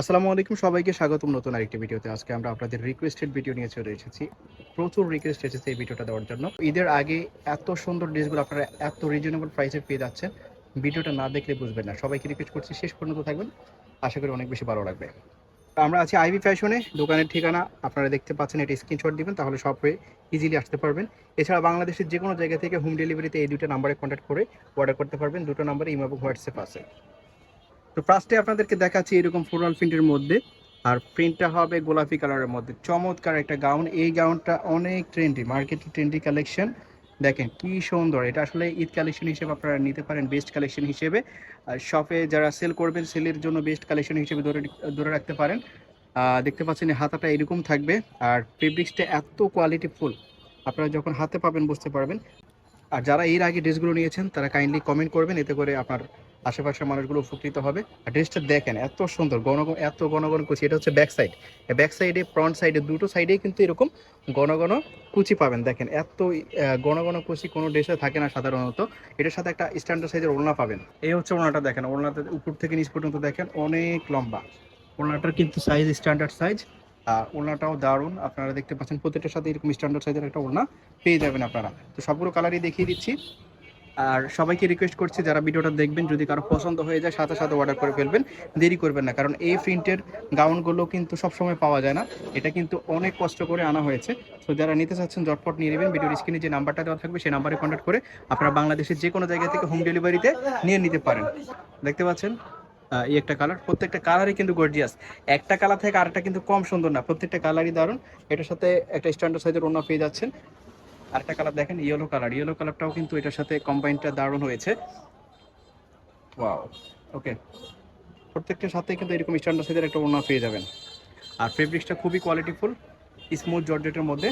আসসালামু আলাইকুম, সবাইকে স্বাগতম নতুন আরেকটি ভিডিওতে। আজকে আমরা আপনাদের রিকোয়েস্টেড ভিডিও নিয়ে চলে এসেছি। প্রচুর রিকোয়েস্ট এসেছে এই ভিডিওটা দেওয়ার জন্য। ঈদের আগে এত সুন্দর ড্রেসগুলো আপনারা এত রিজনেবল প্রাইসে পেয়ে যাচ্ছেন, ভিডিওটা না দেখলে বুঝবেন না। সবাইকে রিকোয়েস্ট করছি, শেষ পর্যন্ত থাকবেন। আশা করি অনেক বেশি ভালো লাগবে। আমরা আছি আইভি ফ্যাশনে, দোকানের ঠিকানা আপনারা দেখতে পাচ্ছেন, এটা স্ক্রিনশট দিবেন, তাহলে সব হয়ে ইজিলি আসতে পারবেন। এছাড়া বাংলাদেশের যে কোনো জায়গা থেকে হোম ডেলিভারিতে এই দুটো নাম্বারে কন্ট্যাক্ট করে অর্ডার করতে পারবেন। দুটো নাম্বারে ইমো হোয়াটসঅ্যাপ আছে। তো ফার্স্টে আপনাদেরকে দেখাচ্ছি এরকম ফ্লোরাল প্রিন্টের মধ্যে। আর প্রিন্টটা হবে গোলাপি কালারের মধ্যে। চমৎকার একটা গাউন এই গাউনটা অনেক ট্রেন্ডি মার্কেটে ট্রেন্ডি কালেকশন দেখেন কি সুন্দর। এটা আসলে ঈদ কালেকশন হিসেবে আপনারা নিতে পারেন বেস্ট কালেকশন হিসেবে। আর শপে যারা সেল করবেন সেলের জন্য বেস্ট কালেকশন হিসেবে ধরে ধরে রাখতে পারেন। দেখতে পাচ্ছেন হাতাটা এরকম থাকবে। আর ফেব্রিক্সটা এত কোয়ালিটি ফুল আপনারা যখন হাতে পাবেন, বুঝতে পারবেন। আর যারা এর আগে ড্রেসগুলো নিয়েছেন, তারা কাইন্ডলি কমেন্ট করবেন, এতে করে আপনার আশেপাশের মানুষগুলো উপকৃত হবে। আর ড্রেসটা দেখেন, এত সুন্দর, ঘন- এত ঘন কুচি, এটা হচ্ছে ব্যাক সাইড ব্যাক সাইডে ফ্রন্ট সাইডে দুটো সাইডেই কিন্তু এরকম ঘন কুচি পাবেন। দেখেন, এত ঘন কুচি কোনো ড্রেসে থাকে না সাধারণত। এটার সাথে একটা স্ট্যান্ডার্ড সাইজের ওড়না পাবেন। এই হচ্ছে ওড়নাটা দেখেন, ওড়নাটা উপর থেকে নিচ পর্যন্ত দেখেন, অনেক লম্বা। ওড়নাটার কিন্তু সাইজ স্ট্যান্ডার্ড সাইজ আর ওড়নাটাও দারুণ। আপনারা দেখতে পাচ্ছেন প্রত্যেকটার সাথে এরকম স্ট্যান্ডার্ড সাইজের একটা ওড়না পেয়ে যাবেন আপনারা। তো সবগুলো কালারই দেখিয়ে দিচ্ছি। আর সবাইকে রিকোয়েস্ট করছি, যারা ভিডিওটা দেখবেন, যদি কারও পছন্দ হয়ে যায়, সাথে সাথে অর্ডার করে ফেলবেন। দেরি করবেন না, কারণ এই প্রিন্টের গাউনগুলো কিন্তু সবসময় পাওয়া যায় না। এটা কিন্তু অনেক কষ্ট করে আনা হয়েছে। তো যারা নিতে চাচ্ছেন জটপট নিয়ে নেবেন। ভিডিওর স্ক্রিনে যে নাম্বারটা দেওয়া থাকবে, সেই নাম্বারে কন্ট্যাক্ট করে আপনারা বাংলাদেশের যে কোনো জায়গা থেকে হোম ডেলিভারিতে নিয়ে নিতে পারেন। দেখতে পাচ্ছেন? একটা কালার প্রত্যেকটা কালারই কিন্তু গর্জিয়াস একটা কালার থেকে আরেকটা কিন্তু কম সুন্দর না। প্রত্যেকটা কালারই দারুণ। এটার সাথে একটা স্ট্যান্ডার্ড সাইজের অন্য পেয়ে যাচ্ছেন। আরেকটা কালার দেখেন ইয়েলো কালার ইয়েলো কালারটাও কিন্তু এটার সাথে কম্বাইনটা দারুণ হয়েছে। ওয়াও ওকে প্রত্যেকটার সাথে কিন্তু এরকম স্ট্যান্ডার্ড সাইজের একটা ওড়না পেয়ে যাবেন। আর ফেব্রিক্সটা খুবই কোয়ালিটিফুল স্মুথ জর্জেটের মধ্যে।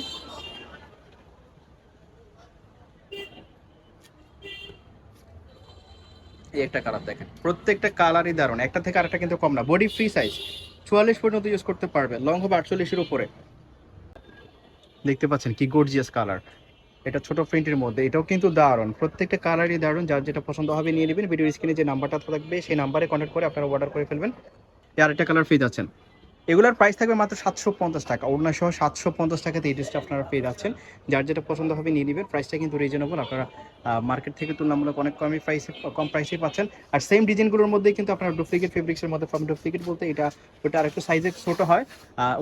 এই একটা কালার দেখেন। প্রত্যেকটা কালারই একটা থেকে আরেকটা কিন্তু কম না। বডি ফ্রি সাইজ চুয়াল্লিশ পর্যন্ত ইউজ করতে পারবে। লং হবে আটচল্লিশের উপরে। দেখতে পাচ্ছেন কি গর্জিয়াস কালার এটা ছোট প্রিন্টের মধ্যে। এটাও কিন্তু দারুণ। প্রত্যেকটা কালারই দারুণ। যার যেটা পছন্দ হবে নিয়ে নেবেন। ভিডিও স্ক্রিনে যে নাম্বারটা থাকবে, সেই নাম্বারে কন্ট্যাক্ট করে আপনারা অর্ডার করে ফেলবেন। আর আরেকটা কালার ফ্রি যাচ্ছেন। এগুলোর প্রাইস থাকবে মাত্র সাতশো পঞ্চাশ টাকা। ওড়না সহ সাতশো পঞ্চাশ টাকাতে এই ড্রেসটা আপনারা পেয়ে যাচ্ছেন। যার যেটা পছন্দ হবে নিয়ে নেবেন। প্রাইসটা কিন্তু রিজনেবল আপনারা মার্কেট থেকে তুলনামূলক অনেক কমই প্রাইসে কম প্রাইসে পাচ্ছেন। আর সেম ডিজাইনগুলোর মধ্যে কিন্তু আপনার ডুপ্লিকেট ফেব্রিক্সের মধ্যে ফর্ম ডুপ্লিকেট বলতে এটা, ওটা আর একটু সাইজে ছোটো হয়।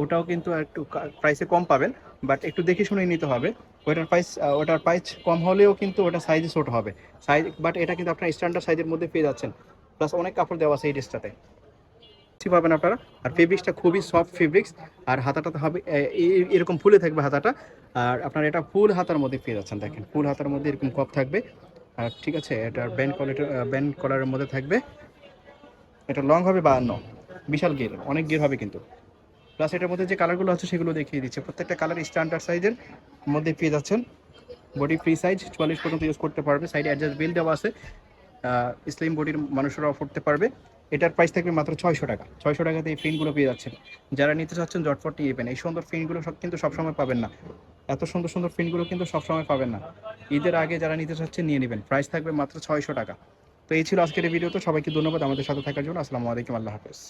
ওটাও কিন্তু একটু প্রাইসে কম পাবেন। বাট একটু দেখে শুনে নিতে হবে। ওটার প্রাইস ওটার প্রাইস কম হলেও কিন্তু ওটা সাইজে ছোট হবে। সাইজ বাট এটা কিন্তু আপনার স্ট্যান্ডার্ড সাইজের মধ্যে পেয়ে যাচ্ছেন। প্লাস অনেক কাপড় দেওয়া আছে এই ড্রেসটাতে পাবেন আপনারা। আর ফেব্রিক্সটা খুবই সফট ফেব্রিক্স আর হাতাটা হবে এরকম ফুলে থাকবে হাতাটা। আর আপনার এটা ফুল হাতার মধ্যে পেয়ে যাচ্ছেন, দেখেন, ফুল হাতার মধ্যে এরকম কপ থাকবে। আর ঠিক আছে, এটার ব্যান্ড কোয়ালিটি ব্যান্ড কলারের মধ্যে থাকবে। এটা লং হবে বাহান্ন, বিশাল গির অনেক গির হবে কিন্তু। প্লাস এটার মধ্যে যে কালারগুলো আছে, সেগুলো দেখিয়ে দিচ্ছে। প্রত্যেকটা কালার স্ট্যান্ডার্ড সাইজের মধ্যে পেয়ে যাচ্ছেন। বডি ফ্রি সাইজ চুয়াল্লিশ পর্যন্ত ইউজ করতে পারবে। সাইডে অ্যাডজাস্ট বিল দেওয়া আছে। স্লিম বডির মানুষরাও পড়তে পারবে। এটার প্রাইস থাকবে মাত্র ছয়শো টাকা। ছয়শো টাকাতে এই ফিনগুলো পেয়ে যাচ্ছেন। যারা নিতে চাচ্ছেন জটফট নিয়ে পেন এই সুন্দর ফিনগুলো সব কিন্তু সবসময় পাবেন না। এত সুন্দর সুন্দর ফিনগুলো কিন্তু সবসময় পাবেন না। ঈদের আগে যারা নিতে চাচ্ছেন নিয়ে নেবেন। প্রাইস থাকবে মাত্র ছয়শো টাকা। তো এই ছিল আজকের এই ভিডিও তো। সবাইকে ধন্যবাদ আমাদের সাথে থাকার জন্য। আসসালামু আলাইকুম। আল্লাহ হাফেজ।